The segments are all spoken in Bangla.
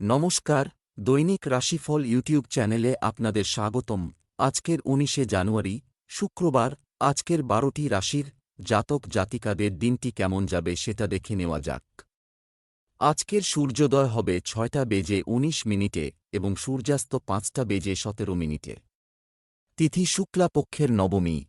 নমস্কার, দৈনিক রাশিফল ইউটিউব চ্যানেলে আপনাদের স্বাগতম। আজকের উনিশে জানুয়ারি, শুক্রবার, আজকের বারোটি রাশির জাতক জাতিকাদের দিনটি কেমন যাবে সেটা দেখে নেওয়া যাক। আজকের সূর্যোদয় হবে ছয়টা বেজে ১৯ মিনিটে এবং সূর্যাস্ত পাঁচটা বেজে সতেরো মিনিটে। তিথি শুক্লা পক্ষের নবমী।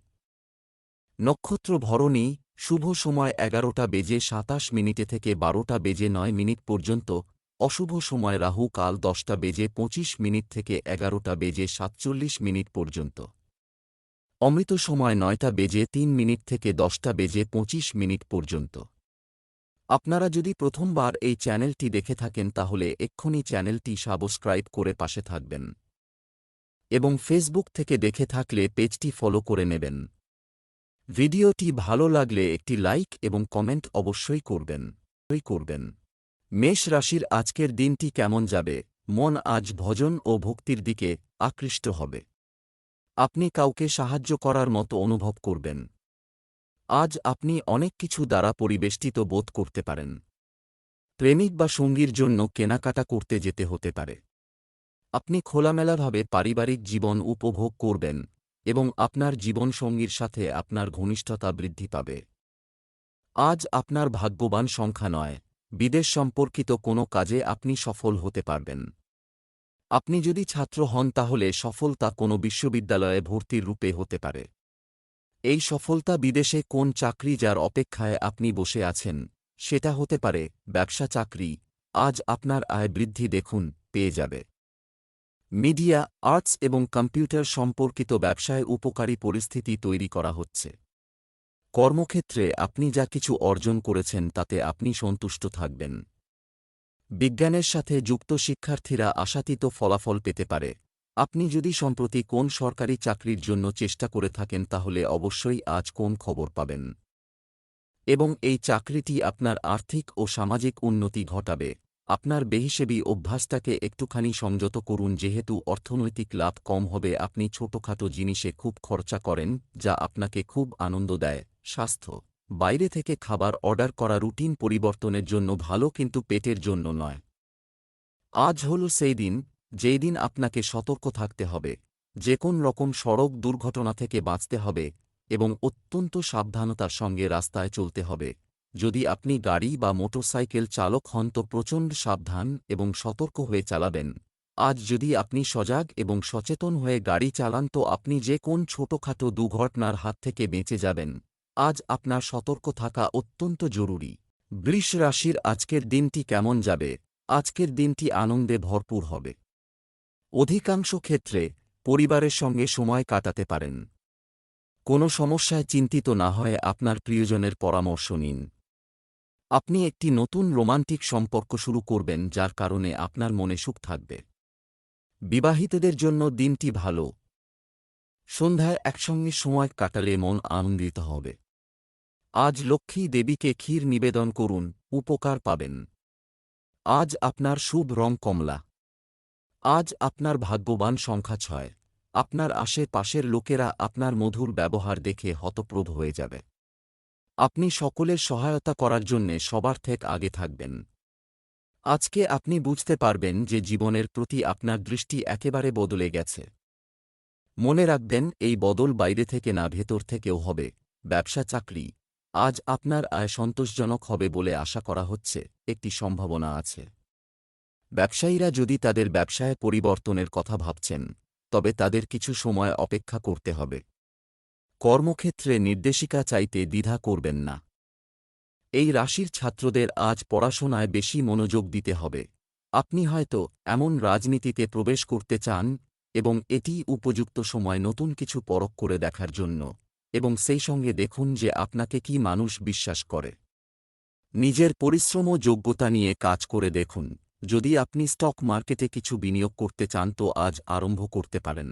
নক্ষত্র ভরণী, শুভ সময় এগারোটা বেজে সাতাশ মিনিটে থেকে বারোটা বেজে নয় মিনিট পর্যন্ত অশুভ সময় রাহু কাল দশটা বেজে পঁচিশ মিনিট থেকে এগারোটা বেজে সাতচল্লিশ মিনিট পর্যন্ত। অমৃত সময় নয়টা বেজে তিন মিনিট থেকে দশটা বেজে পঁচিশ মিনিট পর্যন্ত। আপনারা যদি প্রথমবার এই চ্যানেলটি দেখে থাকেন তাহলে এক্ষুনি চ্যানেলটি সাবস্ক্রাইব করে পাশে থাকবেন। এবং ফেসবুক থেকে দেখে থাকলে পেজটি ফলো করে নেবেন। ভিডিওটি ভালো লাগলে একটি লাইক এবং কমেন্ট অবশ্যই করবেন। করবেন। মেষ রাশির আজকের দিনটি কেমন যাবে? মন আজ ভজন ও ভক্তির দিকে আকৃষ্ট হবে। আপনি কাউকে সাহায্য করার মতো অনুভব করবেন। আজ আপনি অনেক কিছু দ্বারা পরিবেষ্টিত বোধ করতে পারেন। প্রেমিক বা সঙ্গীর জন্য কেনাকাটা করতে যেতে হতে পারে। আপনি খোলামেলাভাবে পারিবারিক জীবন উপভোগ করবেন এবং আপনার জীবনসঙ্গীর সাথে আপনার ঘনিষ্ঠতা বৃদ্ধি পাবে। আজ আপনার ভাগ্যবান সংখ্যা নয় বিদেশ সম্পর্কিত কোনো কাজে আপনি সফল হতে পারবেন। আপনি যদি ছাত্র হন তাহলে সফলতা কোনো বিশ্ববিদ্যালয়ে ভর্তির রূপে হতে পারে। এই সফলতা বিদেশে কোন চাকরি যার অপেক্ষায় আপনি বসে আছেন, সেটা হতে পারে ব্যবসা চাকরি। আজ আপনার আয় বৃদ্ধি দেখুন, পেয়ে যাবে। মিডিয়া, আর্টস এবং কম্পিউটার সম্পর্কিত ব্যবসায় উপকারী পরিস্থিতি তৈরি করা হচ্ছে। কর্মক্ষেত্রে আপনি যা কিছু অর্জন করেছেন তাতে আপনি সন্তুষ্ট থাকবেন। বিজ্ঞানের সাথে যুক্ত শিক্ষার্থীরা আশাতীত ফলাফল পেতে পারে। আপনি যদি সম্প্রতি কোন সরকারি চাকরির জন্য চেষ্টা করে থাকেন তাহলে অবশ্যই আজ কোন খবর পাবেন। এবং এই চাকরিটি আপনার আর্থিক ও সামাজিক উন্নতি ঘটাবে। আপনার বেহিসেবি অভ্যাসটাকে একটুখানি সংযত করুন যেহেতু অর্থনৈতিক লাভ কম হবে। আপনি ছোটখাটো জিনিসে খুব খরচা করেন, যা আপনাকে খুব আনন্দ দেয়। স্বাস্থ্য। বাইরে থেকে খাবার অর্ডার করা রুটিন পরিবর্তনের জন্য ভালো কিন্তু পেটের জন্য নয়। আজ হল সেই দিন, যেই দিন আপনাকে সতর্ক থাকতে হবে। যে কোন রকম সড়ক দুর্ঘটনা থেকে বাঁচতে হবে এবং অত্যন্ত সাবধানতার সঙ্গে রাস্তায় চলতে হবে। যদি আপনি গাড়ি বা মোটরসাইকেল চালক হন তো প্রচণ্ড সাবধান এবং সতর্ক হয়ে চালাবেন। আজ যদি আপনি সজাগ এবং সচেতন হয়ে গাড়ি চালান তো আপনি যে কোন ছোটখাটো দুর্ঘটনার হাত থেকে বেঁচে যাবেন। আজ আপনার সতর্ক থাকা অত্যন্ত জরুরি। বৃষ রাশির আজকের দিনটি কেমন যাবে? আজকের দিনটি আনন্দে ভরপুর হবে। অধিকাংশ ক্ষেত্রে পরিবারের সঙ্গে সময় কাটাতে পারেন। কোনো সমস্যায় চিন্তিত না হয়ে আপনার প্রিয়জনের পরামর্শ নিন। আপনি একটি নতুন রোমান্টিক সম্পর্ক শুরু করবেন, যার কারণে আপনার মনে সুখ থাকবে। বিবাহিতদের জন্য দিনটি ভালো। সন্ধ্যায় একসঙ্গে সময় কাটালে মন আনন্দিত হবে। আজ লক্ষ্মী দেবীকে ক্ষীর নিবেদন করুন, উপকার পাবেন। আজ আপনার শুভ রং কমলা। আজ আপনার ভাগ্যবান সংখ্যা ছয়। আপনার আশেপাশের লোকেরা আপনার মধুর ব্যবহার দেখে হতপ্রভ হয়ে যাবে। আপনি সকলের সহায়তা করার জন্যে সবার থেকে আগে থাকবেন। আজকে আপনি বুঝতে পারবেন যে জীবনের প্রতি আপনার দৃষ্টি একেবারে বদলে গেছে। মনে রাখবেন, এই বদল বাইরে থেকে না, ভেতর থেকেও হবে। ব্যবসা, চাকরি আজ আপনার আয় সন্তোষজনক হবে বলে আশা করা হচ্ছে, একটি সম্ভাবনা আছে। ব্যবসায়ীরা যদি তাদের ব্যবসায় পরিবর্তনের কথা ভাবছেন, তবে তাদের কিছু সময় অপেক্ষা করতে হবে। কর্মক্ষেত্রে নির্দেশিকা চাইতে দ্বিধা করবেন না। এই রাশির ছাত্রদের আজ পড়াশোনায় বেশি মনোযোগ দিতে হবে। আপনি হয়তো এমন রাজনীতিতে প্রবেশ করতে চান এবং এটি উপযুক্ত সময় নতুন কিছু পরখ করে দেখার জন্য। এবং সেই সঙ্গে দেখুন যে আপনাকে কি মানুষ বিশ্বাস করে। নিজের পরিশ্রম ও যোগ্যতা নিয়ে কাজ করে দেখুন। যদি আপনি স্টক মার্কেটে কিছু বিনিয়োগ করতে চান তো আজ আরম্ভ করতে পারেন।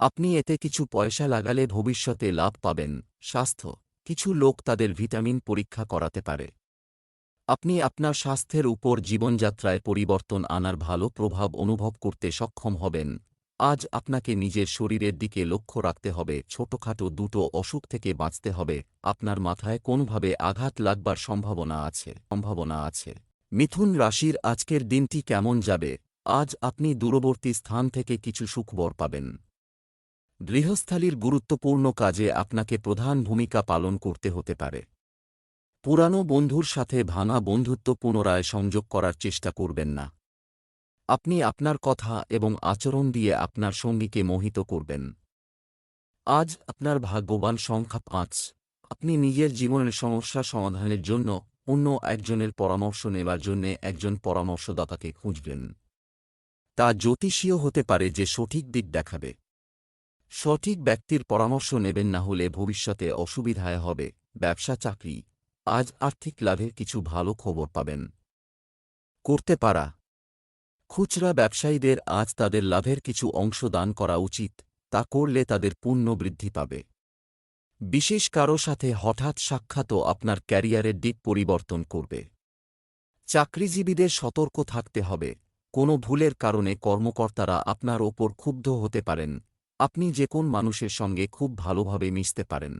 আপনি এতে কিছু পয়সা লাগালে ভবিষ্যতে লাভ পাবেন। স্বাস্থ্য। কিছু লোক তাদের ভিটামিন পরীক্ষা করাতে পারে। আপনি আপনার স্বাস্থ্যের উপর জীবনযাত্রায় পরিবর্তন আনার ভালো প্রভাব অনুভব করতে সক্ষম হবেন। আজ আপনাকে নিজের শরীরের দিকে লক্ষ্য রাখতে হবে, ছোটখাটো দুটো অসুখ থেকে বাঁচতে হবে, আপনার মাথায় কোনোভাবে আঘাত লাগবার সম্ভাবনা আছে সম্ভাবনা আছে। মিথুন রাশির আজকের দিনটি কেমন যাবে? আজ আপনি দূরবর্তী স্থান থেকে কিছু সুখবর পাবেন। গৃহস্থালির গুরুত্বপূর্ণ কাজে আপনাকে প্রধান ভূমিকা পালন করতে হতে পারে। পুরানো বন্ধুর সাথে ভাঙা বন্ধুত্ব পুনরায় সংযোগ করার চেষ্টা করবেন না। আপনি আপনার কথা এবং আচরণ দিয়ে আপনার সঙ্গীকে মোহিত করবেন। আজ আপনার ভাগ্যবান সংখ্যা পাঁচ। আপনি নিজের জীবনের সমস্যা সমাধানের জন্য অন্য একজনের পরামর্শ নেবার জন্যে একজন পরামর্শদাতাকে খুঁজবেন। তা জ্যোতিষীয় হতে পারে যে সঠিক দিক দেখাবে। সঠিক ব্যক্তির পরামর্শ নেবেন না হলে ভবিষ্যতে অসুবিধায় হবে, ব্যবসা, চাকরি। আজ আর্থিক লাভের কিছু ভালো খবর পাবেন। করতে পারা। খুচরা ব্যবসায়ীদের আজ তাদের লাভের কিছু অংশ দান করা উচিত, তা করলে তাদের পুণ্য বৃদ্ধি পাবে। বিশেষ কারও সাথে হঠাৎ সাক্ষাৎও আপনার ক্যারিয়ারের দিক পরিবর্তন করবে। চাকরিজীবীদের সতর্ক থাকতে হবে, কোনো ভুলের কারণে কর্মকর্তারা আপনার ওপর ক্ষুব্ধ হতে পারেন, আপনি যে কোন মানুষের সঙ্গে খুব ভালোভাবে মিশতে পারেন।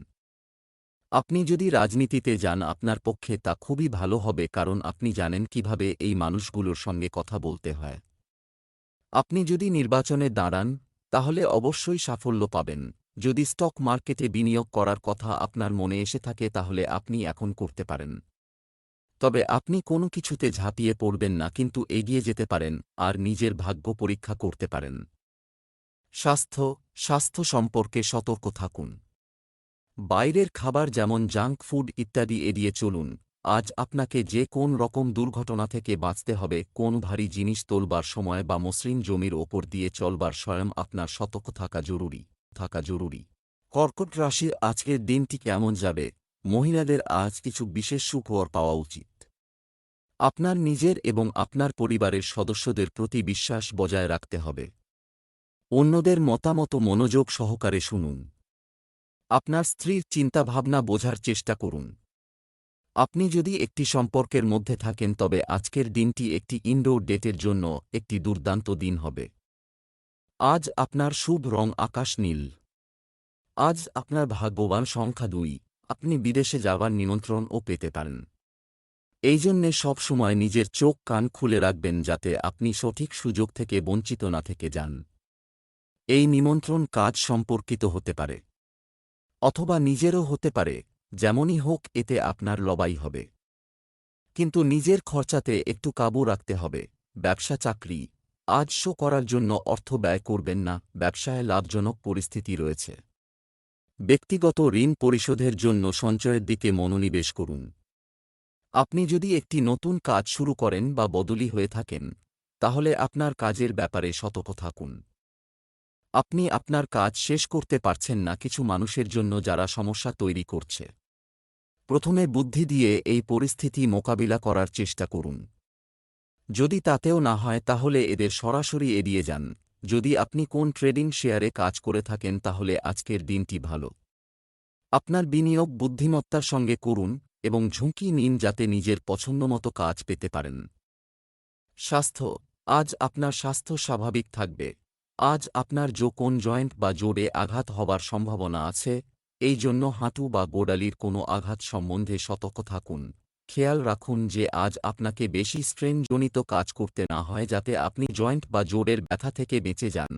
আপনি যদি রাজনীতিতে যান, আপনার পক্ষে তা খুবই ভালো হবে কারণ আপনি জানেন কীভাবে এই মানুষগুলোর সঙ্গে কথা বলতে হয়। আপনি যদি নির্বাচনে দাঁড়ান, তাহলে অবশ্যই সাফল্য পাবেন। যদি স্টক মার্কেটে বিনিয়োগ করার কথা আপনার মনে এসে থাকে, তাহলে আপনি এখন করতে পারেন। তবে আপনি কোনো কিছুতে ঝাঁপিয়ে পড়বেন না, কিন্তু এগিয়ে যেতে পারেন আর নিজের ভাগ্য পরীক্ষা করতে পারেন। স্বাস্থ্য স্বাস্থ্য সম্পর্কে সতর্ক থাকুন। বাইরের খাবার যেমন জাঙ্ক ফুড ইত্যাদি এড়িয়ে চলুন, আজ আপনাকে যে কোন রকম দুর্ঘটনা থেকে বাঁচতে হবে, কোন ভারী জিনিস তোলবার সময় বা মসৃণ জমির ওপর দিয়ে চলবার স্বয়ং আপনার সতর্ক থাকা জরুরি থাকা জরুরি। কর্কট রাশির আজকের দিনটি কেমন যাবে? মহিলাদের আজ কিছু বিশেষ সুখবর পাওয়া উচিত। আপনার নিজের এবং আপনার পরিবারের সদস্যদের প্রতি বিশ্বাস বজায় রাখতে হবে। অন্যদের মতামত মনোযোগ সহকারে শুনুন। আপনার স্ত্রীর চিন্তাভাবনা বোঝার চেষ্টা করুন। আপনি যদি একটি সম্পর্কের মধ্যে থাকেন, তবে আজকের দিনটি একটি ইনডোর ডেটের জন্য একটি দুর্দান্ত দিন হবে। আজ আপনার শুভ রং আকাশ নীল। আজ আপনার ভাগ্যবান সংখ্যা দুই। আপনি বিদেশে যাওয়ার নিমন্ত্রণও পেতে পারেন। এই জন্যে সবসময় নিজের চোখ কান খুলে রাখবেন, যাতে আপনি সঠিক সুযোগ থেকে বঞ্চিত না থেকে যান। এই নিমন্ত্রণ কাজ সম্পর্কিত হতে পারে। অথবা নিজেরও হতে পারে, যেমনই হোক এতে আপনার লবাই হবে। কিন্তু নিজের খরচাতে একটু কাবু রাখতে হবে। ব্যবসা চাকরি, আজ শো করার জন্য অর্থ ব্যয় করবেন না, ব্যবসায় লাভজনক পরিস্থিতি রয়েছে। ব্যক্তিগত ঋণ পরিশোধের জন্য সঞ্চয়ের দিকে মনোনিবেশ করুন। আপনি যদি একটি নতুন কাজ শুরু করেন বা বদলি হয়ে থাকেন, তাহলে আপনার কাজের ব্যাপারে সতর্ক থাকুন। আপনি আপনার কাজ শেষ করতে পারছেন না কিছু মানুষের জন্য যারা সমস্যা তৈরি করছে। প্রথমে বুদ্ধি দিয়ে এই পরিস্থিতি মোকাবিলা করার চেষ্টা করুন। যদি তাতেও না হয়, তাহলে এদের সরাসরি এড়িয়ে যান। যদি আপনি কোন ট্রেডিং শেয়ারে কাজ করে থাকেন, তাহলে আজকের দিনটি ভালো। আপনার বিনিয়োগ বুদ্ধিমত্তার সঙ্গে করুন এবং ঝুঁকি নিন যাতে নিজের পছন্দমতো কাজ পেতে পারেন। স্বাস্থ্য, আজ আপনার স্বাস্থ্য স্বাভাবিক থাকবে। আজ আপনার যো কোন জয়েন্ট বা জোরে আঘাত হবার সম্ভাবনা আছে, এই জন্য হাঁটু বা গোড়ালির কোনো আঘাত সম্বন্ধে সতর্ক থাকুন। খেয়াল রাখুন যে আজ আপনাকে বেশি স্ট্রেনজনিত কাজ করতে না হয় যাতে আপনি জয়েন্ট বা জোরের ব্যথা থেকে বেঁচে যান।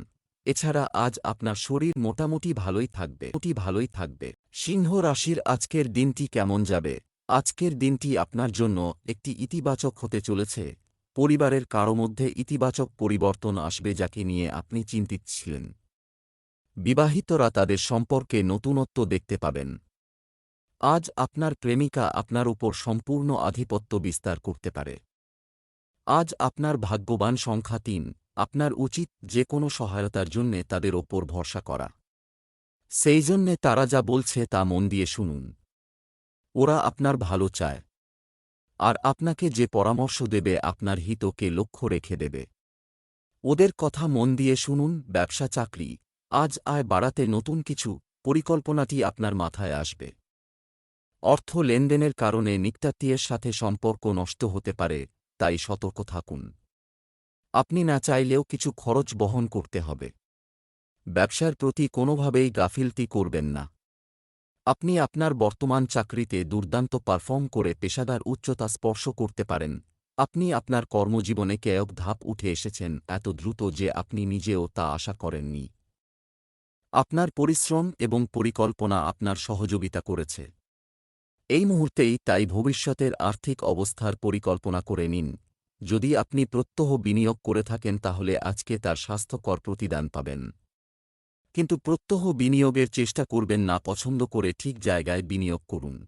এছাড়া আজ আপনার শরীর মোটামুটি ভালোই থাকবে। মোটামুটি ভালোই থাকবে। সিংহ রাশির আজকের দিনটি কেমন যাবে? আজকের দিনটি আপনার জন্য একটি ইতিবাচক হতে চলেছে। পরিবারের কারও মধ্যে ইতিবাচক পরিবর্তন আসবে যাকে নিয়ে আপনি চিন্তিত ছিলেন। বিবাহিতরা তাদের সম্পর্কে নতুনত্ব দেখতে পাবেন। আজ আপনার প্রেমিকা আপনার উপর সম্পূর্ণ আধিপত্য বিস্তার করতে পারে। আজ আপনার ভাগ্যবান সংখ্যা তিন, আপনার উচিত যে কোনো সহায়তার জন্যে তাদের ওপর ভরসা করা। সেই জন্যে তারা যা বলছে তা মন দিয়ে শুনুন। ওরা আপনার ভালো চায়। আর আপনাকে যে পরামর্শ দেবে আপনার হিতকে লক্ষ্য রেখে দেবে। ওদের কথা মন দিয়ে শুনুন, ব্যবসা চাকরি। আজ আয় বাড়াতে নতুন কিছু, পরিকল্পনাটি আপনার মাথায় আসবে। অর্থ লেনদেনের কারণে নিকটাত্মীয়ের সাথে সম্পর্ক নষ্ট হতে পারে, তাই সতর্ক থাকুন। আপনি না চাইলেও কিছু খরচ বহন করতে হবে। ব্যবসার প্রতি কোনোভাবেই গাফিলতি করবেন না। আপনি আপনার বর্তমান চাকরিতে দুর্দান্ত পারফর্ম করে পেশাদার উচ্চতা স্পর্শ করতে পারেন। আপনি আপনার কর্মজীবনে কেয়ক ধাপ উঠে এসেছেন এত দ্রুত যে আপনি নিজেও তা আশা করেননি। আপনার পরিশ্রম এবং পরিকল্পনা আপনার সহযোগিতা করেছে। এই মুহূর্তেই তাই ভবিষ্যতের আর্থিক অবস্থার পরিকল্পনা করে নিন। যদি আপনি প্রত্যহ বিনিয়োগ করে থাকেন তাহলে আজকে তার স্বাস্থ্যকর প্রতিদান পাবেন। কিন্তু প্রত্যহ বিনিয়োগের চেষ্টা করবেন না, পছন্দ করে ঠিক জায়গায় বিনিয়োগ করুন।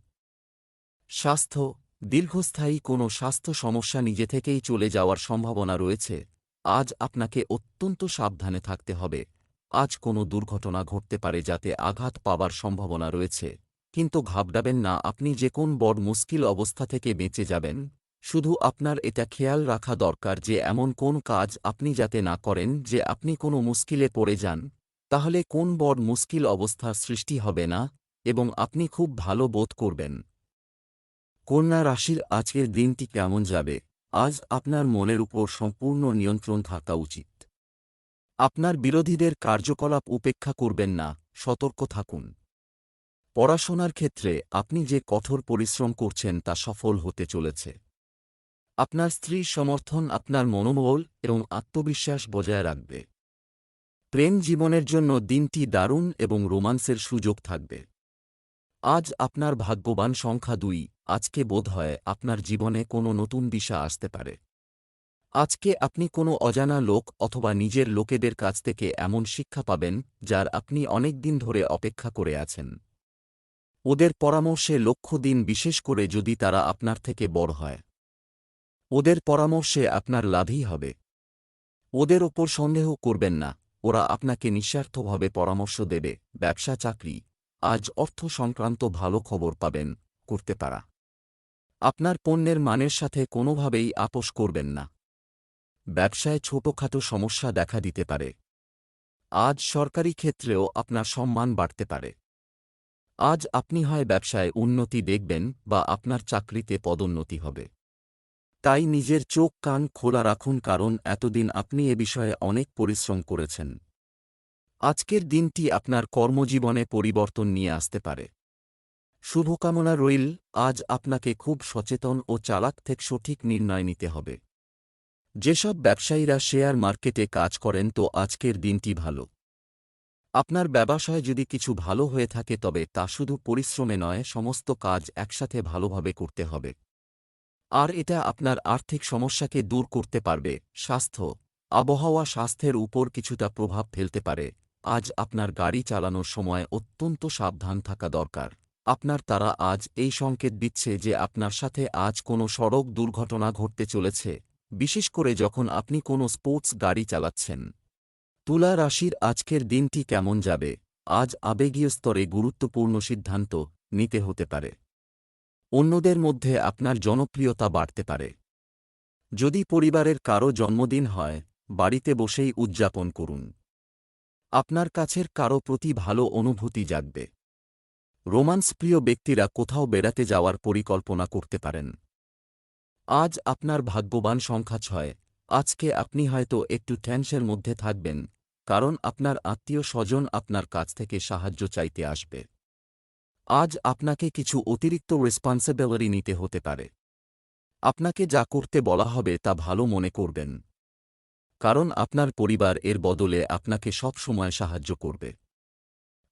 স্বাস্থ্য, দীর্ঘস্থায়ী কোনো স্বাস্থ্য সমস্যা নিজে থেকেই চলে যাওয়ার সম্ভাবনা রয়েছে। আজ আপনাকে অত্যন্ত সাবধানে থাকতে হবে। আজ কোনো দুর্ঘটনা ঘটতে পারে যাতে আঘাত পাবার সম্ভাবনা রয়েছে। কিন্তু ঘাবড়াবেন না, আপনি যে কোন বড় মুশকিল অবস্থা থেকে বেঁচে যাবেন, শুধু আপনার এটা খেয়াল রাখা দরকার যে এমন কোন কাজ আপনি যাতে না করেন, যে আপনি কোনো মুশকিলে পড়ে যান। তাহলে কোন বড় মুশকিল অবস্থার সৃষ্টি হবে না এবং আপনি খুব ভালো বোধ করবেন। কন্যা রাশির আজকের দিনটি কেমন যাবে? আজ আপনার মনের উপর সম্পূর্ণ নিয়ন্ত্রণ থাকা উচিত। আপনার বিরোধীদের কার্যকলাপ উপেক্ষা করবেন না, সতর্ক থাকুন। পড়াশোনার ক্ষেত্রে আপনি যে কঠোর পরিশ্রম করছেন তা সফল হতে চলেছে। আপনার স্ত্রীর সমর্থন আপনার মনোবল এবং আত্মবিশ্বাস বজায় রাখবে। প্রেম জীবনের জন্য দিনটি দারুণ এবং রোমান্সের সুযোগ থাকবে। আজ আপনার ভাগ্যবান সংখ্যা দুই, আজকে বোধ হয় আপনার জীবনে কোনো নতুন দিশা আসতে পারে। আজকে আপনি কোনো অজানা লোক অথবা নিজের লোকেদের কাছ থেকে এমন শিক্ষা পাবেন, যার আপনি অনেক দিন ধরে অপেক্ষা করে আছেন। ওদের পরামর্শে লক্ষ্য দিন বিশেষ করে যদি তারা আপনার থেকে বড় হয়। ওদের পরামর্শে আপনার লাভই হবে। ওদের ওপর সন্দেহ করবেন না। ওরা আপনাকে নিঃস্বার্থভাবে পরামর্শ দেবে, ব্যবসা, চাকরি। আজ অর্থ সংক্রান্ত ভালো খবর পাবেন, করতে পারা আপনার পণ্যের মানের সাথে কোনোভাবেই আপোষ করবেন না। ব্যবসায় ছোটখাটো সমস্যা দেখা দিতে পারে। আজ সরকারি ক্ষেত্রেও আপনার সম্মান বাড়তে পারে। আজ আপনি হয় ব্যবসায় উন্নতি দেখবেন বা আপনার চাকরিতে পদোন্নতি হবে। তাই নিজের চোখ কান খোলা রাখুন কারণ এতদিন আপনি এ বিষয়ে অনেক পরিশ্রম করেছেন। আজকের দিনটি আপনার কর্মজীবনে পরিবর্তন নিয়ে আসতে পারে। শুভকামনা রইল, আজ আপনাকে খুব সচেতন ও চালাক থেকে সঠিক নির্ণয় নিতে হবে। যেসব ব্যবসায়ীরা শেয়ার মার্কেটে কাজ করেন তো আজকের দিনটি ভালো। আপনার ব্যবসায় যদি কিছু ভালো হয়ে থাকে তবে তা শুধু পরিশ্রমে নয়, সমস্ত কাজ একসাথে ভালোভাবে করতে হবে। আর এটা আপনার আর্থিক সমস্যাকে দূর করতে পারবে। স্বাস্থ্য। আবহাওয়া স্বাস্থ্যের উপর কিছুটা প্রভাব ফেলতে পারে। আজ আপনার গাড়ি চালানোর সময় অত্যন্ত সাবধান থাকা দরকার। আপনার তারা আজ এই সংকেত দিচ্ছে যে আপনার সাথে আজ কোনো সড়ক দুর্ঘটনা ঘটতে চলেছে, বিশেষ করে যখন আপনি কোনো স্পোর্টস গাড়ি চালাচ্ছেন। তুলা রাশির আজকের দিনটি কেমন যাবে? আজ আবেগীয় স্তরে গুরুত্বপূর্ণ সিদ্ধান্ত নিতে হতে পারে। অন্যদের মধ্যে আপনার জনপ্রিয়তা বাড়তে পারে। যদি পরিবারের কারও জন্মদিন হয়, বাড়িতে বসেই উদযাপন করুন। আপনার কাছের কারও প্রতি ভালো অনুভূতি জাগবে। রোমান্স প্রিয় ব্যক্তিরা কোথাও বেড়াতে যাওয়ার পরিকল্পনা করতে পারেন। আজ আপনার ভাগ্যবান সংখ্যা ছয়। আজকে আপনি হয়তো একটু টেনশনের মধ্যে থাকবেন, কারণ আপনার আত্মীয় স্বজন আপনার কাছ থেকে সাহায্য চাইতে আসবে। আজ আপনাকে কিছু অতিরিক্ত রেসপন্সিবিলিটি নিতে হতে পারে। আপনাকে যা করতে বলা হবে তা ভালো মনে করবেন। কারণ আপনার পরিবার এর বদলে আপনাকে সব সময় সাহায্য করবে।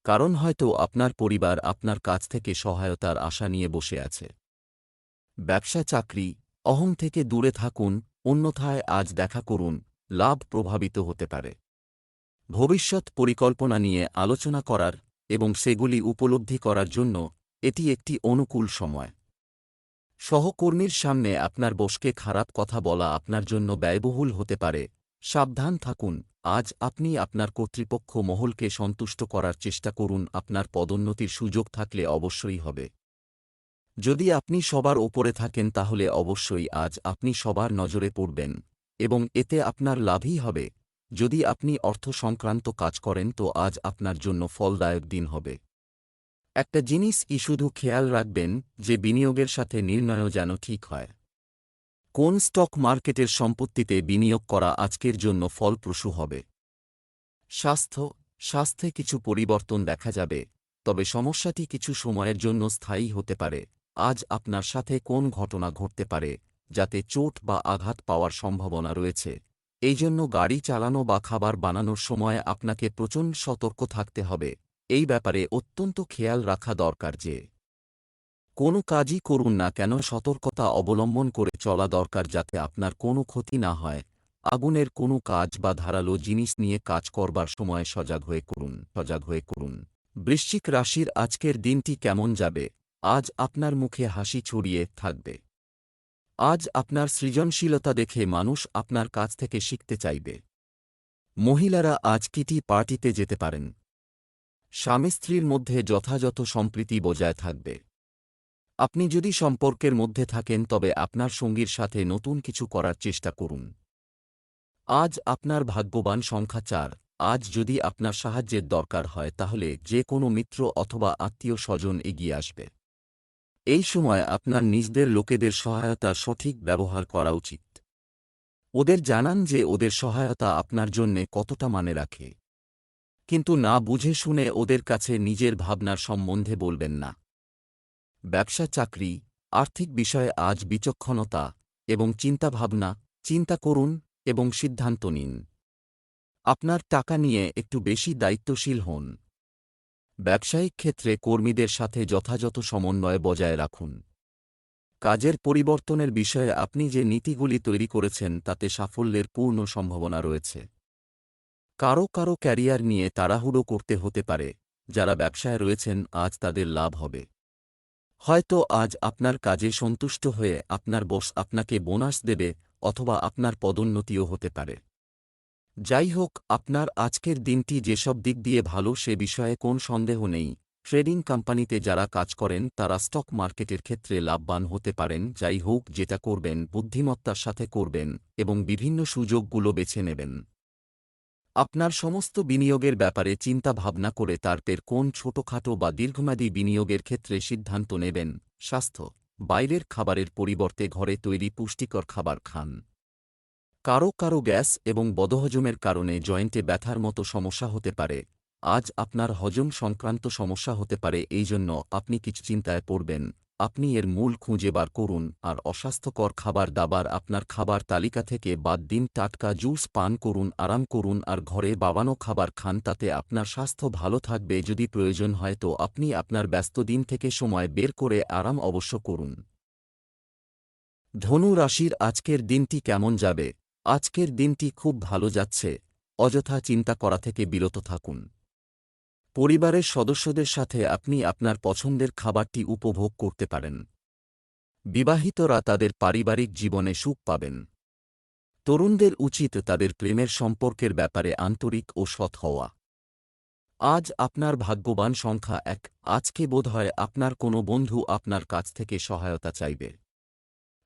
কারণ হয়তো আপনার পরিবার আপনার কাছ থেকে সহায়তার আশা নিয়ে বসে আছে। ব্যবসা, চাকরি, অহং থেকে দূরে থাকুন, অন্যথায় আজ দেখা করুন, লাভ প্রভাবিত হতে পারে। ভবিষ্যৎ পরিকল্পনা নিয়ে আলোচনা করার এবং সেগুলি উপলব্ধি করার জন্য এটি একটি অনুকূল সময়। সহকর্মীর সামনে আপনার বসকে খারাপ কথা বলা আপনার জন্য ব্যয়বহুল হতে পারে। সাবধান থাকুন, আজ আপনি আপনার কর্তৃপক্ষ মহলকে সন্তুষ্ট করার চেষ্টা করুন, আপনার পদোন্নতির সুযোগ থাকলে অবশ্যই হবে। যদি আপনি সবার ওপরে থাকেন তাহলে অবশ্যই আজ আপনি সবার নজরে পড়বেন, এবং এতে আপনার লাভই হবে। যদি আপনি অর্থ সংক্রান্ত কাজ করেন, তো আজ আপনার জন্য ফলদায়ক দিন হবে। একটা জিনিস ই শুধু খেয়াল রাখবেন, যে বিনিয়োগের সাথে নির্ণয়ও যেন ঠিক হয়? কোন স্টক মার্কেটের সম্পত্তিতে বিনিয়োগ করা আজকের জন্য ফলপ্রসূ হবে? স্বাস্থ্য, স্বাস্থ্যে কিছু পরিবর্তন দেখা যাবে, তবে সমস্যাটি কিছু সময়ের জন্য স্থায়ী হতে পারে। আজ আপনার সাথে কোন ঘটনা ঘটতে পারে, যাতে চোট বা আঘাত পাওয়ার সম্ভাবনা রয়েছে? এই জন্য গাড়ি চালানো বা খাবার বানানোর সময় আপনাকে প্রচণ্ড সতর্ক থাকতে হবে। এই ব্যাপারে অত্যন্ত খেয়াল রাখা দরকার যে, কোনো কাজই করুন না কেন, সতর্কতা অবলম্বন করে চলা দরকার যাতে আপনার কোনো ক্ষতি না হয়। আগুনের কোনো কাজ বা ধারালো জিনিস নিয়ে কাজ করবার সময় সজাগ হয়ে করুন, সজাগ হয়ে করুন। বৃশ্চিক রাশির আজকের দিনটি কেমন যাবে? আজ আপনার মুখে হাসি ছড়িয়ে থাকবে। আজ আপনার সৃজনশীলতা দেখে মানুষ আপনার কাছ থেকে শিখতে চাইবে। মহিলারা আজ কিটি পার্টিতে যেতে পারেন। স্বামী স্ত্রীর মধ্যে যথাযথ সম্প্রীতি বজায় থাকবে। আপনি যদি সম্পর্কের মধ্যে থাকেন, তবে আপনার সঙ্গীর সাথে নতুন কিছু করার চেষ্টা করুন। আজ আপনার ভাগ্যবান সংখ্যা চার। আজ যদি আপনার সাহায্যের দরকার হয়, তাহলে যে কোনো মিত্র অথবা আত্মীয় স্বজন এগিয়ে আসবে। এই সময় আপনার নিজদের লোকেদের সহায়তা সঠিক ব্যবহার করা উচিত। ওদের জানান যে ওদের সহায়তা আপনার জন্যে কতটা মানে রাখে। কিন্তু না বুঝে শুনে ওদের কাছে নিজের ভাবনার সম্বন্ধে বলবেন না। ব্যবসা চাকরি, আর্থিক বিষয়ে আজ বিচক্ষণতা এবং চিন্তাভাবনা, চিন্তা করুন এবং সিদ্ধান্ত নিন। আপনার টাকা নিয়ে একটু বেশি দায়িত্বশীল হন। ব্যবসায়িক ক্ষেত্রে কর্মীদের সাথে যথাযথ সমন্বয় বজায় রাখুন। কাজের পরিবর্তনের বিষয়ে আপনি যে নীতিগুলি তৈরি করেছেন, তাতে সাফল্যের পূর্ণ সম্ভাবনা রয়েছে। কারও কারও ক্যারিয়ার নিয়ে তাড়াহুড়ো করতে হতে পারে। যারা ব্যবসায় রয়েছেন, আজ তাদের লাভ হবে। হয়তো আজ আপনার কাজে সন্তুষ্ট হয়ে আপনার বস আপনাকে বোনাস দেবে, অথবা আপনার পদোন্নতিও হতে পারে। যাই হোক আপনার আজকের দিনটি যেসব দিক দিয়ে ভালো সে বিষয়ে কোন সন্দেহ নেই। ট্রেডিং কোম্পানিতে যারা কাজ করেন, তারা স্টক মার্কেটের ক্ষেত্রে লাভবান হতে পারেন যাই হোক যেটা করবেন, বুদ্ধিমত্তার সাথে করবেন, এবং বিভিন্ন সুযোগগুলো বেছে নেবেন। আপনার সমস্ত বিনিয়োগের ব্যাপারে চিন্তা ভাবনা করে তারপর কোন ছোটখাটো বা দীর্ঘমেয়াদী বিনিয়োগের ক্ষেত্রে সিদ্ধান্ত নেবেন। স্বাস্থ্য, বাইরের খাবারের পরিবর্তে ঘরে তৈরি পুষ্টিকর খাবার খান। কারও কারও গ্যাস এবং বদহজমের কারণে জয়েন্টে ব্যথার মতো সমস্যা হতে পারে। আজ আপনার হজম সংক্রান্ত সমস্যা হতে পারে, এই জন্য আপনি কিছু চিন্তায় পড়বেন। আপনি এর মূল খুঁজে বার করুন আর অস্বাস্থ্যকর খাবার দাবার আপনার খাবার তালিকা থেকে বাদ দিন। টাটকা জুস পান করুন, আরাম করুন আর ঘরে বাবানো খাবার খান, তাতে আপনার স্বাস্থ্য ভালো থাকবে। যদি প্রয়োজন হয় তো আপনি আপনার ব্যস্ত দিন থেকে সময় বের করে আরাম অবশ্য করুন। ধনু রাশির আজকের দিনটি কেমন যাবে? আজকের দিনটি খুব ভালো যাচ্ছে, অযথা চিন্তা করা থেকে বিরত থাকুন। পরিবারের সদস্যদের সাথে আপনি আপনার পছন্দের খাবারটি উপভোগ করতে পারেন। বিবাহিতরা তাদের পারিবারিক জীবনে সুখ পাবেন। তরুণদের উচিত তাদের প্রেমের সম্পর্কের ব্যাপারে আন্তরিক ও সৎ হওয়া। আজ আপনার ভাগ্যবান সংখ্যা এক, আজকে বোধহয় আপনার কোনো বন্ধু আপনার কাছ থেকে সহায়তা চাইবে।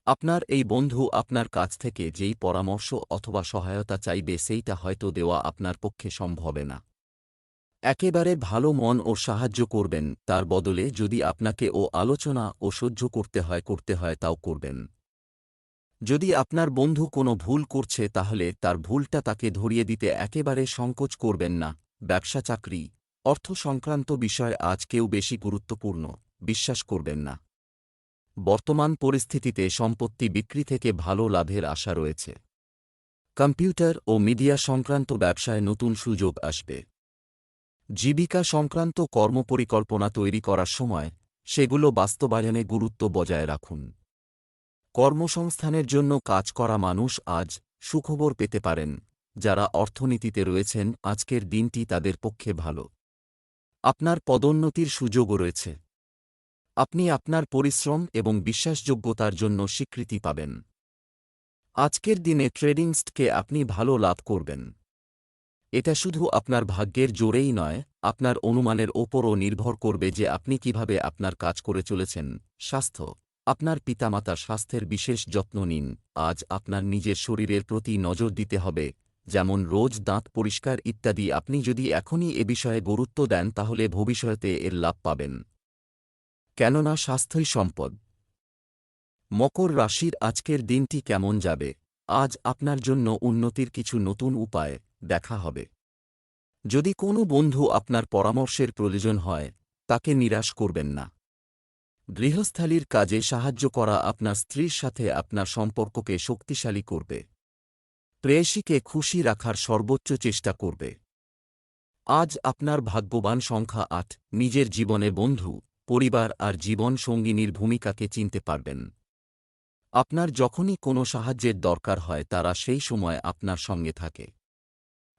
আপনার এই বন্ধু আপনার কাছ থেকে যেই পরামর্শ অথবা সহায়তা চাইবে সেইটা হয়তো দেওয়া আপনার পক্ষে সম্ভবে না। একেবারে ভালো মন ও সাহায্য করবেন, তার বদলে যদি আপনাকে ও আলোচনা ও সহ্য করতে হয় করতে হয় তাও করবেন। যদি আপনার বন্ধু কোনো ভুল করছে তাহলে তার ভুলটা তাকে ধরিয়ে দিতে একেবারে সংকোচ করবেন না। ব্যবসা চাকরি, অর্থ সংক্রান্ত বিষয় আজ কেউ বেশি গুরুত্বপূর্ণ, বিশ্বাস করবেন না। বর্তমান পরিস্থিতিতে সম্পত্তি বিক্রি থেকে ভালো লাভের আশা রয়েছে। কম্পিউটার ও মিডিয়া সংক্রান্ত ব্যবসায় নতুন সুযোগ আসবে। জীবিকা সংক্রান্ত কর্মপরিকল্পনা তৈরি করার সময় সেগুলো বাস্তবায়নে গুরুত্ব বজায় রাখুন। কর্মসংস্থানের জন্য কাজ করা মানুষ আজ সুখবর পেতে পারেন, যারা অর্থনীতিতে রয়েছেন, আজকের দিনটি তাদের পক্ষে ভালো। আপনার পদোন্নতির সুযোগও রয়েছে। আপনি আপনার পরিশ্রম এবং বিশ্বাসযোগ্যতার জন্য স্বীকৃতি পাবেন। আজকের দিনে ট্রেডিংসকে আপনি ভালো লাভ করবেন। এটা শুধু আপনার ভাগ্যের জোরেই নয়, আপনার অনুমানের ওপরও নির্ভর করবে যে আপনি কীভাবে আপনার কাজ করে চলেছেন। স্বাস্থ্য। আপনার পিতামাতার স্বাস্থ্যের বিশেষ যত্ন নিন। আজ আপনার নিজের শরীরের প্রতি নজর দিতে হবে, যেমন রোজ দাঁত পরিষ্কার ইত্যাদি। আপনি যদি এখনই এ বিষয়ে গুরুত্ব দেন, তাহলে ভবিষ্যতে এর লাভ পাবেন। কেননা স্বাস্থ্যই সম্পদ। মকর রাশির আজকের দিনটি কেমন যাবে? আজ আপনার জন্য উন্নতির কিছু নতুন উপায় দেখা হবে। যদি কোনো বন্ধু আপনার পরামর্শের প্রয়োজন হয়, তাকে নিরাশ করবেন না। গৃহস্থালির কাজে সাহায্য করা আপনার স্ত্রীর সাথে আপনার সম্পর্ককে শক্তিশালী করবে। প্রেয়সীকে খুশি রাখার সর্বোচ্চ চেষ্টা করবে। আজ আপনার ভাগ্যবান সংখ্যা আট, নিজের জীবনে বন্ধু। পরিবার আর জীবন সঙ্গিনীর ভূমিকাকে চিনতে পারবেন। আপনার যখনই কোনো সাহায্যের দরকার হয়, তারা সেই সময় আপনার সঙ্গে থাকে।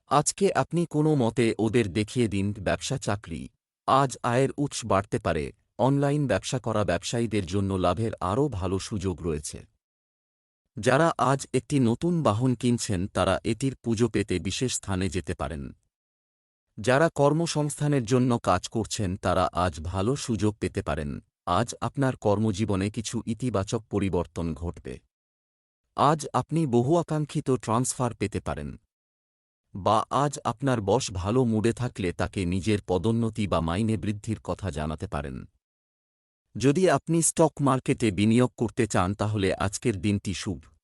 আজকে আপনি কোনো মতে ওদের দেখিয়ে দিন, ব্যবসা চাকরি। আজ আয়ের উৎস বাড়তে পারে। অনলাইন ব্যবসা করা ব্যবসায়ীদের জন্য লাভের আরও ভালো সুযোগ রয়েছে। যারা আজ একটি নতুন বাহন কিনছেন, তারা এটির পুজো পেতে বিশেষ স্থানে যেতে পারেন। যারা কর্মসংস্থানের জন্য কাজ করছেন, তারা আজ ভালো সুযোগ পেতে পারেন। আজ আপনার কর্মজীবনে কিছু ইতিবাচক পরিবর্তন ঘটবে। আজ আপনি বহু আকাঙ্ক্ষিত ট্রান্সফার পেতে পারেন। বা আজ আপনার বস ভালো মুডে থাকলে তাকে নিজের পদোন্নতি বা মাইনে বৃদ্ধির কথা জানাতে পারেন। যদি আপনি স্টক মার্কেটে বিনিয়োগ করতে চান, তাহলে আজকের দিনটি শুভ।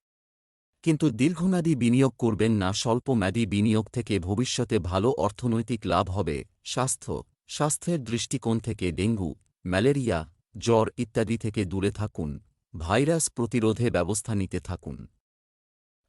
কিন্তু দীর্ঘমেয়াদী বিনিয়োগ করবেন না স্বল্প স্বল্পমেয়াদী বিনিয়োগ থেকে ভবিষ্যতে ভালো অর্থনৈতিক লাভ হবে, স্বাস্থ্য, স্বাস্থ্যের দৃষ্টিকোণ থেকে ডেঙ্গু, ম্যালেরিয়া, জ্বর ইত্যাদি থেকে দূরে থাকুন, ভাইরাস প্রতিরোধে ব্যবস্থা নিতে থাকুন।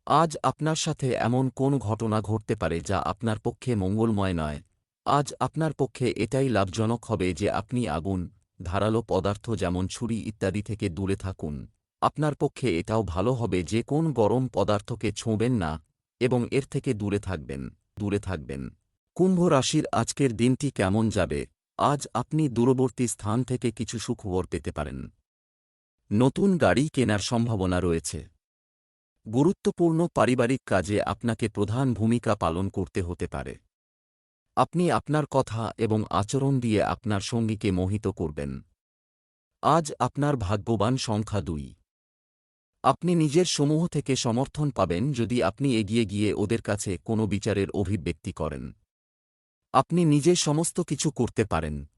আজ আপনার সাথে এমন কোন ঘটনা ঘটতে পারে যা আপনার পক্ষে মঙ্গলময় নয়? আজ আপনার পক্ষে এটাই লাভজনক হবে যে আপনি আগুন, ধারালো পদার্থ যেমন ছুরি ইত্যাদি থেকে দূরে থাকুন। আপনার পক্ষে এটাও ভালো হবে যে কোন গরম পদার্থকে ছোঁবেন না এবং এর থেকে দূরে থাকবেন দূরে থাকবেন। কুম্ভ রাশির আজকের দিনটি কেমন যাবে? আজ আপনি দূরবর্তী স্থান থেকে কিছু সুখবর পেতে পারেন। নতুন গাড়ি কেনার সম্ভাবনা রয়েছে। গুরুত্বপূর্ণ পারিবারিক কাজে আপনাকে প্রধান ভূমিকা পালন করতে হতে পারে। আপনি আপনার কথা এবং আচরণ দিয়ে আপনার সঙ্গীকে মোহিত করবেন। আজ আপনার ভাগ্যবান সংখ্যা দুই। আপনি নিজের সমূহ থেকে সমর্থন পাবেন যদি আপনি এগিয়ে গিয়ে ওদের কাছে কোনো বিচারের অভিব্যক্তি করেন। আপনি নিজে সমস্ত কিছু করতে পারেন।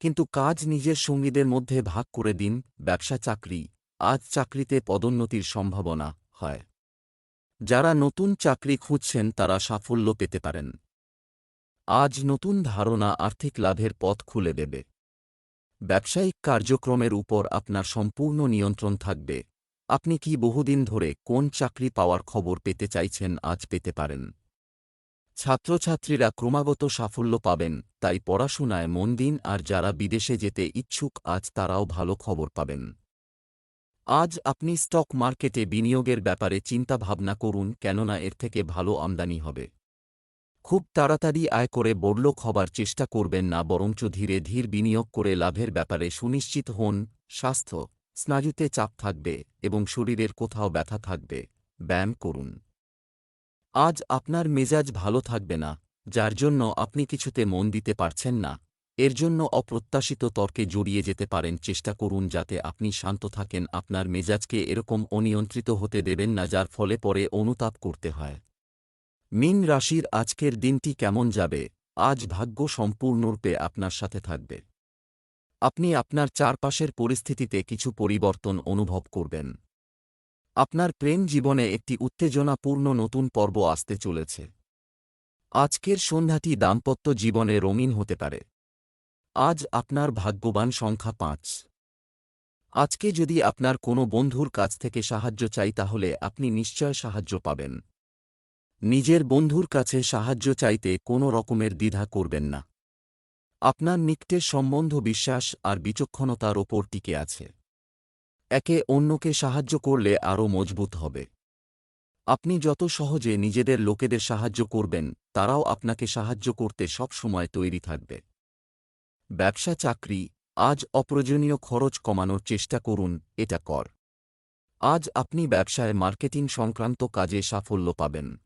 কিন্তু কাজ নিজের সঙ্গীদের মধ্যে ভাগ করে দিন, ব্যবসা চাকরি, আজ চাকরিতে পদোন্নতির সম্ভাবনা হয়। যারা নতুন চাকরি খুঁজছেন তারা সাফল্য পেতে পারেন। আজ নতুন ধারণা আর্থিক লাভের পথ খুলে দেবে। ব্যবসায়িক কার্যক্রমের উপর আপনার সম্পূর্ণ নিয়ন্ত্রণ থাকবে। আপনি কি বহুদিন ধরে কোন চাকরি পাওয়ার খবর পেতে চাইছেন আজ পেতে পারেন। ছাত্রছাত্রীরা ক্রমাগত সাফল্য পাবেন, তাই পড়াশোনায় মন দিন আর যারা বিদেশে যেতে ইচ্ছুক আজ তারাও ভালো খবর পাবেন। আজ আপনি স্টক মার্কেটে বিনিয়োগের ব্যাপারে চিন্তা ভাবনা করুন, কেননা এর থেকে ভালো আমদানি হবে। খুব তাড়াতাড়ি আয় করে বড়লোক হবার চেষ্টা করবেন না, বরঞ্চ ধীরে ধীর বিনিয়োগ করে লাভের ব্যাপারে সুনিশ্চিত হন, স্বাস্থ্য স্নায়ুতে চাপ থাকবে এবং শরীরের কোথাও ব্যথা থাকবে। ব্যায়াম করুন। আজ আপনার মেজাজ ভালো থাকবে না, যার জন্য আপনি কিছুতে মন দিতে পারছেন না। এর জন্য অপ্রত্যাশিত তর্কে জড়িয়ে যেতে পারেন, চেষ্টা করুন যাতে আপনি শান্ত থাকেন। আপনার মেজাজকে এরকম অনিয়ন্ত্রিত হতে দেবেন না, যার ফলে পরে অনুতাপ করতে হয়। মিন রাশির আজকের দিনটি কেমন যাবে? আজ ভাগ্য সম্পূর্ণরূপে আপনার সাথে থাকবে। আপনি আপনার চারপাশের পরিস্থিতিতে কিছু পরিবর্তন অনুভব করবেন। আপনার প্রেম জীবনে একটি উত্তেজনাপূর্ণ নতুন পর্ব আসতে চলেছে। আজকের সন্ধ্যাটি দাম্পত্য জীবনে রঙিন হতে পারে। আজ আপনার ভাগ্যবান সংখ্যা পাঁচ। আজকে যদি আপনার কোনো বন্ধুর কাছ থেকে সাহায্য চাই তাহলে আপনি নিশ্চয় সাহায্য পাবেন। নিজের বন্ধুর কাছে সাহায্য চাইতে কোনো রকমের দ্বিধা করবেন না। আপনার নিকটের সম্বন্ধ বিশ্বাস আর বিচক্ষণতার ওপর টিকে আছে। একে অন্যকে সাহায্য করলে আরও মজবুত হবে। আপনি যত সহজে নিজেদের লোকেদের সাহায্য করবেন, তারাও আপনাকে সাহায্য করতে সব সময় তৈরি থাকবে। ব্যবসা চাকরি, আজ অপ্রয়োজনীয় খরচ কমানোর চেষ্টা করুন, এটা কর। আজ আপনি ব্যবসায় মার্কেটিং সংক্রান্ত কাজে সাফল্য পাবেন।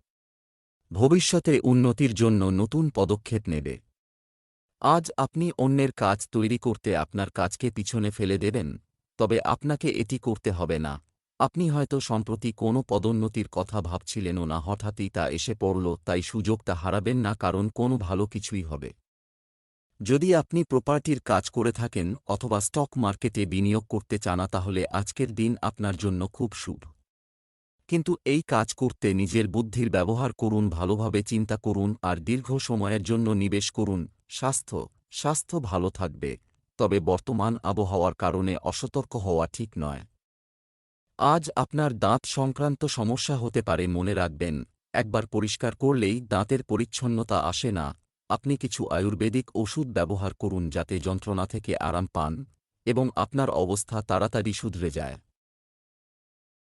ভবিষ্যতে উন্নতির জন্য নতুন পদক্ষেপ নেবে। আজ আপনি অন্যের কাজ তৈরি করতে আপনার কাজকে পিছনে ফেলে দেবেন, তবে আপনাকে এটি করতে হবে না। আপনি হয়তো সম্প্রতি কোনো পদোন্নতির কথা ভাবছিলেনও না, হঠাৎই তা এসে পড়ল, তাই সুযোগটা হারাবেন না, কারণ কোনো ভালো কিছুই হবে। যদি আপনি প্রপার্টির কাজ করে থাকেন অথবা স্টক মার্কেটে বিনিয়োগ করতে চানা, তাহলে আজকের দিন আপনার জন্য খুব শুভ। কিন্তু এই কাজ করতে নিজের বুদ্ধির ব্যবহার করুন, ভালোভাবে চিন্তা করুন, আর দীর্ঘ সময়ের জন্য নিবেশ করুন। স্বাস্থ্য স্বাস্থ্য ভালো থাকবে, তবে বর্তমান আবহাওয়ার কারণে অসতর্ক হওয়া ঠিক নয়। আজ আপনার দাঁত সংক্রান্ত সমস্যা হতে পারে মনে রাখবেন, একবার পরিষ্কার করলেই দাঁতের পরিচ্ছন্নতা আসে না, আপনি কিছু আয়ুর্বেদিক ওষুধ ব্যবহার করুন যাতে যন্ত্রণা থেকে আরাম পান, এবং আপনার অবস্থা তাড়াতাড়ি শুধরে যায়।